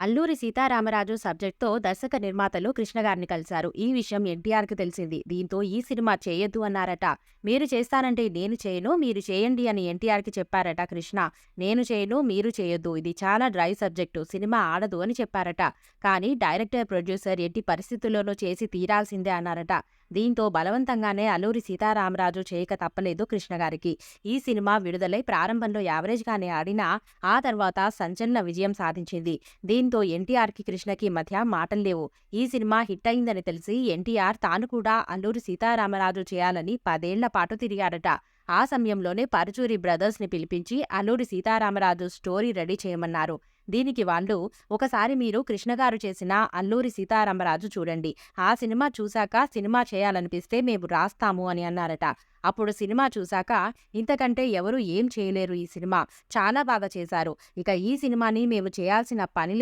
అల్లూరి సీతారామరాజు సబ్జెక్ట్తో దర్శక నిర్మాతలు కృష్ణ గారిని కలిశారు. ఈ విషయం ఎన్టీఆర్కి తెలిసింది. దీంతో ఈ సినిమా చేయొద్దు అన్నారట. మీరు చేస్తానంటే నేను చేయను మీరు చేయండి అని ఎన్టీఆర్కి చెప్పారట కృష్ణ. నేను చేయను మీరు చేయొద్దు. ఇది చాలా డ్రై సబ్జెక్టు సినిమా ఆడదు అని చెప్పారట. కానీ డైరెక్టర్ ప్రొడ్యూసర్ ఎట్టి పరిస్థితుల్లోనూ చేసి తీరాల్సిందే అన్నారట. దీంతో బలవంతంగానే అల్లూరి సీతారామరాజు చేయక తప్పలేదు కృష్ణ గారికి. ఈ సినిమా విడుదలై ప్రారంభంలో యావరేజ్గానే ఆడినా ఆ తర్వాత సంచలన విజయం సాధించింది. దీంతో ఎన్టీఆర్కి కృష్ణకి మధ్య మాటలు లేవు. ఈ సినిమా హిట్ అయిందని తెలిసి ఎన్టీఆర్ తాను కూడా అల్లూరి సీతారామరాజు చేయాలని పదేళ్ళ పాటు తిరిగాడట. ఆ సమయంలోనే పరుచూరి బ్రదర్స్ని పిలిపించి అల్లూరి సీతారామరాజు స్టోరీ రెడీ చేయమన్నారు. దీనికి వాళ్ళు ఒకసారి మీరు కృష్ణగారు చేసిన అల్లూరి సీతారామరాజు చూడండి. ఆ సినిమా చూశాక సినిమా చేయాలనిపిస్తే మేము రాస్తాము అని అన్నారట. అప్పుడు సినిమా చూశాక ఇంతకంటే ఎవరు ఏం చేయలేరు ఈ సినిమా. చాలా బాగా చేశారు. ఇక ఈ సినిమాని మేము చేయాల్సిన పని